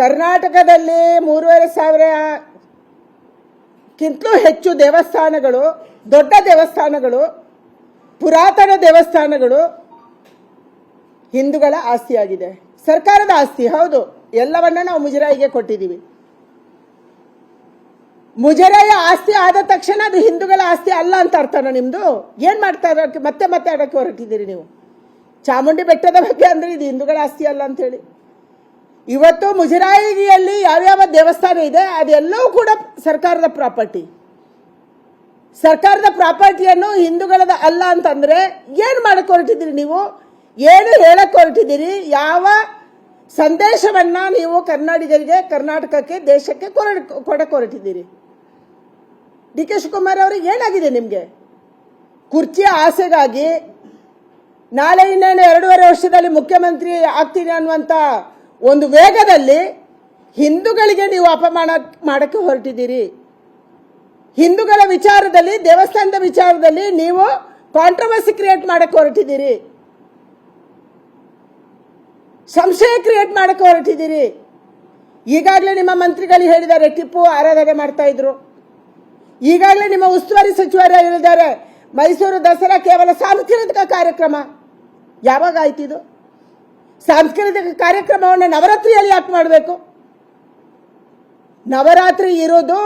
ಕರ್ನಾಟಕದಲ್ಲಿ ಮೂರುವರೆ ಸಾವಿರಕ್ಕಿಂತಲೂ ಹೆಚ್ಚು ದೇವಸ್ಥಾನಗಳು, ದೊಡ್ಡ ದೇವಸ್ಥಾನಗಳು, ಪುರಾತನ ದೇವಸ್ಥಾನಗಳು ಹಿಂದೂಗಳ ಆಸ್ತಿಯಾಗಿದೆ. ಸರ್ಕಾರದ ಆಸ್ತಿ, ಹೌದು. ಎಲ್ಲವನ್ನ ನಾವು ಮುಜರಾಯಿಗೆ ಕೊಟ್ಟಿದ್ದೀವಿ. ಮುಜರಾಯಿ ಆಸ್ತಿ ಆದ ತಕ್ಷಣ ಅದು ಹಿಂದೂಗಳ ಆಸ್ತಿ ಅಲ್ಲ ಅಂತ ಅರ್ಥನ ನಿಮ್ದು? ಏನ್ ಮಾಡ್ತಾ ಇರೋಕೆ ಮತ್ತೆ ಮತ್ತೆ ಆಡಕ್ಕೆ ಹೊರಟಿದ್ದೀರಿ ನೀವು? ಚಾಮುಂಡಿ ಬೆಟ್ಟದ ಬಗ್ಗೆ ಅಂದ್ರೆ ಇದು ಹಿಂದೂಗಳ ಆಸ್ತಿ ಅಲ್ಲ ಅಂತ ಹೇಳಿ. ಇವತ್ತು ಮುಜರಾಯಿಯಲ್ಲಿ ಯಾವ್ಯಾವ ದೇವಸ್ಥಾನ ಇದೆ, ಅದೆಲ್ಲವೂ ಕೂಡ ಸರ್ಕಾರದ ಪ್ರಾಪರ್ಟಿ. ಸರ್ಕಾರದ ಪ್ರಾಪರ್ಟಿಯನ್ನು ಹಿಂದೂಗಳದ ಅಲ್ಲ ಅಂತಂದ್ರೆ ಏನು ಮಾಡಕ್ಕೆ ಹೊರಟಿದ್ದೀರಿ ನೀವು? ಏನು ಹೇಳಕ್ಕೆ ಹೊರಟಿದ್ದೀರಿ? ಯಾವ ಸಂದೇಶವನ್ನ ನೀವು ಕನ್ನಡಿಗರಿಗೆ ಕರ್ನಾಟಕಕ್ಕೆ, ದೇಶಕ್ಕೆ ಕೊರ- ಕೊಡಕ್ಕೆ ಹೊರಟಿದ್ದೀರಿ? ಡಿ ಕೆ ಶಿವಕುಮಾರ್ ಅವರಿಗೆ ಏನಾಗಿದೆ ನಿಮಗೆ? ಕುರ್ಚಿಯ ಆಸೆಗಾಗಿ ನಾಳೆ ಇನ್ನೇನು ಎರಡೂವರೆ ವರ್ಷದಲ್ಲಿ ಮುಖ್ಯಮಂತ್ರಿ ಆಗ್ತೀನಿ ಅನ್ನುವಂಥ ಒಂದು ವೇಗದಲ್ಲಿ ಹಿಂದೂಗಳಿಗೆ ನೀವು ಅಪಮಾನ ಮಾಡಕ್ಕೆ ಹೊರಟಿದ್ದೀರಿ. ಹಿಂದೂಗಳ ವಿಚಾರದಲ್ಲಿ, ದೇವಸ್ಥಾನದ ವಿಚಾರದಲ್ಲಿ ನೀವು ಕಾಂಟ್ರವರ್ಸಿ ಕ್ರಿಯೇಟ್ ಮಾಡಕ್ಕೆ ಹೊರಟಿದ್ದೀರಿ. ಸಂಶಯ ಕ್ರಿಯೇಟ್ ಮಾಡಕ್ಕೆ ಹೊರಟಿದ್ದೀರಿ. ಈಗಾಗಲೇ ನಿಮ್ಮ ಮಂತ್ರಿಗಳು ಹೇಳಿದ್ದಾರೆ, ಟಿಪ್ಪು ಆರಾಧನೆ ಮಾಡ್ತಾ ಇದ್ರು. ಈಗಾಗಲೇ ನಿಮ್ಮ ಉಸ್ತುವಾರಿ ಸಚಿವರು ಹೇಳಿದ್ದಾರೆ, ಮೈಸೂರು ದಸರಾ ಕೇವಲ ಸಾಂಸ್ಕೃತಿಕ ಕಾರ್ಯಕ್ರಮ. ಯಾವಾಗ ಆಯ್ತಿದು ಸಾಂಸ್ಕೃತಿಕ ಕಾರ್ಯಕ್ರಮವನ್ನು ನವರಾತ್ರಿಯಲ್ಲಿ ಯಾಕೆ ಮಾಡಬೇಕು? ನವರಾತ್ರಿ ಇರೋದು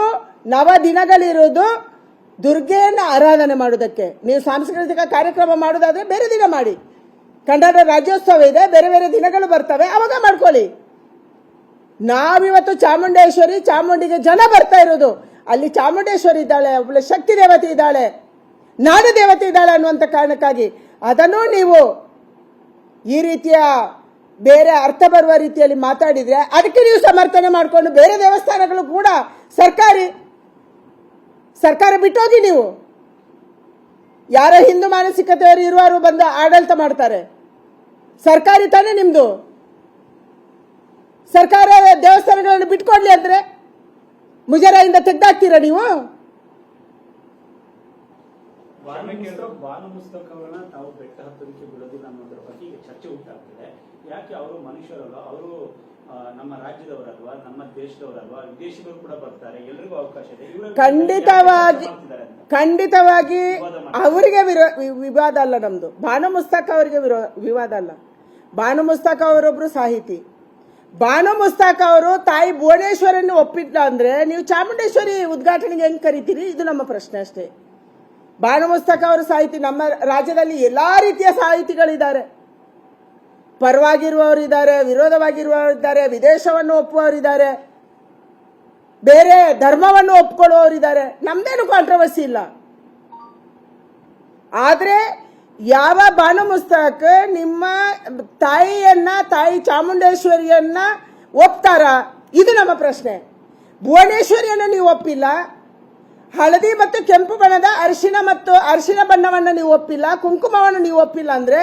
ನವ ದಿನಗಳಿರೋದು ದುರ್ಗೆಯನ್ನು ಆರಾಧನೆ ಮಾಡೋದಕ್ಕೆ ನೀವು ಸಾಂಸ್ಕೃತಿಕ ಕಾರ್ಯಕ್ರಮ ಮಾಡೋದಾದ್ರೆ ಬೇರೆ ದಿನ ಮಾಡಿ. ಕನ್ನಡ ರಾಜ್ಯೋತ್ಸವ ಇದೆ, ಬೇರೆ ಬೇರೆ ದಿನಗಳು ಬರ್ತವೆ, ಅವಾಗ ಮಾಡ್ಕೊಳ್ಳಿ. ನಾವಿವತ್ತು ಚಾಮುಂಡೇಶ್ವರಿ, ಚಾಮುಂಡಿಗೆ ಜನ ಬರ್ತಾ ಇರೋದು ಅಲ್ಲಿ ಚಾಮುಂಡೇಶ್ವರಿ ಇದ್ದಾಳೆ ಒಬ್ಬಳು ಶಕ್ತಿ ದೇವತೆ ಇದ್ದಾಳೆ, ನಾಡ ದೇವತೆ ಇದ್ದಾಳೆ ಅನ್ನುವಂಥ ಕಾರಣಕ್ಕಾಗಿ. ಅದನ್ನು ನೀವು ಈ ರೀತಿಯ ಬೇರೆ ಅರ್ಥ ಬರುವ ರೀತಿಯಲ್ಲಿ ಮಾತಾಡಿದ್ರೆ ಅದಕ್ಕೆ ನೀವು ಸಮರ್ಥನೆ ಮಾಡಿಕೊಂಡು ಬೇರೆ ದೇವಸ್ಥಾನಗಳು ಕೂಡ ಸರ್ಕಾರಿ, ಸರ್ಕಾರ ಬಿಟ್ಟೋಗಿ ನೀವು. ಯಾರ ಹಿಂದೂ ಮಾನಸಿಕತೆಯವರು ಇರುವವರು ಬಂದು ಆಡಳಿತ ಮಾಡ್ತಾರೆ. ಸರ್ಕಾರಿ ತಾನೇ ನಿಮ್ಮದು ಸರ್ಕಾರ ದೇವಸ್ಥಾನಗಳನ್ನು ಬಿಟ್ಕೊಡ್ಲಿ ಅಂದ್ರೆ ಮುಜರಾಯಿಂದ ತೆಗ್ದಾಕ್ತೀರಾ ನೀವು? ಬಾನು ಪುಸ್ತಕಗಳನ್ನ ತಾವು ಬೆಟ್ಟ ಹತ್ತೋದಕ್ಕೆ ಬಿಡೋದಿಲ್ಲ ಅನ್ನೋದ್ರ ಬಗ್ಗೆ ಈಗ ಚರ್ಚೆ ಉಂಟಾಗ್ತಿದೆ. ಯಾಕೆ ಅವರು ಮನುಷ್ಯರಲ್ಲ ಅವರು ನಮ್ಮ ರಾಜ್ಯದವರಲ್ವಾ? ನಮ್ಮ ದೇಶದವರಲ್ವಾ? ವಿದೇಶಿಗಳು ಕೂಡ ಬರ್ತಾರೆ. ಎಲ್ರಿಗೂ ಅವಕಾಶ ಇದೆ. ಖಂಡಿತವಾಗಿ? ಖಂಡಿತವಾಗಿ ಅವರಿಗೆ ವಿರೋ ವಿವಾದ ಅಲ್ಲ ನಮ್ದು. ಭಾನು ಮುಸ್ತಾಕ್ ಅವರಿಗೆ ವಿವಾದ ಅಲ್ಲ. ಭಾನು ಮುಸ್ತಾಕ್ ಅವರೊಬ್ರು ಸಾಹಿತಿ. ಭಾನು ಮುಸ್ತಾಕ್ ಅವರು ತಾಯಿ ಭುವನೇಶ್ವರನ್ನು ಒಪ್ಪಿದ್ಲ ಅಂದ್ರೆ ನೀವು ಚಾಮುಂಡೇಶ್ವರಿ ಉದ್ಘಾಟನೆಗೆ ಹೆಂಗ್ ಕರಿತೀರಿ? ಇದು ನಮ್ಮ ಪ್ರಶ್ನೆ ಅಷ್ಟೇ. ಭಾನು ಮುಸ್ತಾಕ್ ಅವರು ಸಾಹಿತಿ, ನಮ್ಮ ರಾಜ್ಯದಲ್ಲಿ ಎಲ್ಲ ರೀತಿಯ ಸಾಹಿತಿಗಳಿದ್ದಾರೆ. ಪರವಾಗಿರುವವರಿದ್ದಾರೆ ವಿರೋಧವಾಗಿರುವವರಿದ್ದಾರೆ ವಿದೇಶವನ್ನು ಒಪ್ಪುವವರಿದ್ದಾರೆ ಬೇರೆ ಧರ್ಮವನ್ನು ಒಪ್ಕೊಳ್ಳುವವರಿದ್ದಾರೆ ನಮ್ದೇನು ಕಾಂಟ್ರವರ್ಸಿ ಇಲ್ಲ. ಆದರೆ ಯಾವ ಬಾನು ಮುಸ್ತಾಕ್ ನಿಮ್ಮ ತಾಯಿಯನ್ನ, ತಾಯಿ ಚಾಮುಂಡೇಶ್ವರಿಯನ್ನ ಒಪ್ತಾರ? ಇದು ನಮ್ಮ ಪ್ರಶ್ನೆ. ಭುವನೇಶ್ವರಿಯನ್ನು ನೀವು ಒಪ್ಪಿಲ್ಲ. ಹಳದಿ ಮತ್ತು ಕೆಂಪು ಬಣ್ಣದ ಅರಿಶಿನ ಮತ್ತು ಅರಿಶಿನ ಬಣ್ಣವನ್ನು ನೀವು ಒಪ್ಪಿಲ್ಲ, ಕುಂಕುಮವನ್ನು ನೀವು ಒಪ್ಪಿಲ್ಲ ಅಂದ್ರೆ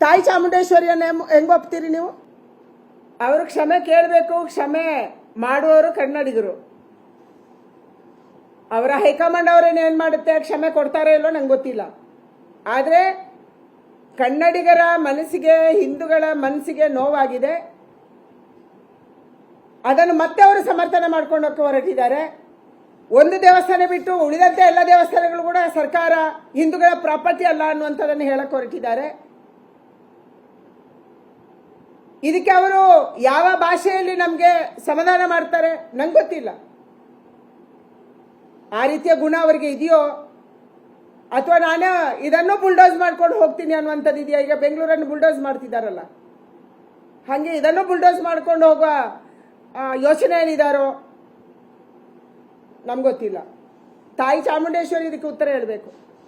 ತಾಯಿ ಚಾಮುಂಡೇಶ್ವರಿಯನ್ನ ಹೆಂಗ್ ಒಪ್ತೀರಿ ನೀವು? ಅವರು ಕ್ಷಮೆ ಕೇಳಬೇಕು, ಕ್ಷಮೆ ಮಾಡುವವರು ಕನ್ನಡಿಗರು. ಅವರ ಹೈಕಮಾಂಡ್ ಅವರೇನು ಏನು ಮಾಡುತ್ತೆ? ಕ್ಷಮೆ ಕೊಡ್ತಾರೋ ಇಲ್ಲೋ ನಂಗೆ ಗೊತ್ತಿಲ್ಲ. ಆದರೆ ಕನ್ನಡಿಗರ ಮನಸ್ಸಿಗೆ, ಹಿಂದೂಗಳ ಮನಸ್ಸಿಗೆ ನೋವಾಗಿದೆ. ಅದನ್ನು ಮತ್ತೆ ಅವರು ಸಮರ್ಥನೆ ಮಾಡ್ಕೊಂಡು ಹೊರಟಿದ್ದಾರೆ. ಒಂದು ದೇವಸ್ಥಾನ ಬಿಟ್ಟು ಉಳಿದಂತೆ ಎಲ್ಲ ದೇವಸ್ಥಾನಗಳು ಕೂಡ ಸರ್ಕಾರ ಹಿಂದೂಗಳ ಪ್ರಾಪರ್ಟಿ ಅಲ್ಲ ಅನ್ನುವಂಥದ್ದನ್ನು ಹೇಳಕ್ಕೆ ಹೊರಟಿದ್ದಾರೆ. ಇದಕ್ಕೆ ಅವರು ಯಾವ ಭಾಷೆಯಲ್ಲಿ ನಮಗೆ ಸಮಾಧಾನ ಮಾಡ್ತಾರೆ ನಂಗೆ ಗೊತ್ತಿಲ್ಲ. ಆ ರೀತಿಯ ಗುಣ ಅವರಿಗೆ ಇದೆಯೋ ಅಥವಾ ನಾನು ಇದನ್ನು ಬುಲ್ಡೋಸ್ ಮಾಡ್ಕೊಂಡು ಹೋಗ್ತೀನಿ ಅನ್ನುವಂಥದ್ದು ಇದೆಯಾ? ಈಗ ಬೆಂಗಳೂರನ್ನು ಬುಲ್ಡೋಸ್ ಮಾಡ್ತಿದ್ದಾರಲ್ಲ. ಹಾಗೆ ಇದನ್ನು ಬುಲ್ಡೋಸ್ ಮಾಡ್ಕೊಂಡು ಹೋಗುವ ಯೋಚನೆ ಏನಿದಾರೋ ನಮ್ಗೆ ಗೊತ್ತಿಲ್ಲ. ತಾಯಿ ಚಾಮುಂಡೇಶ್ವರಿ ಇದಕ್ಕೆ ಉತ್ತರ ಹೇಳಬೇಕು.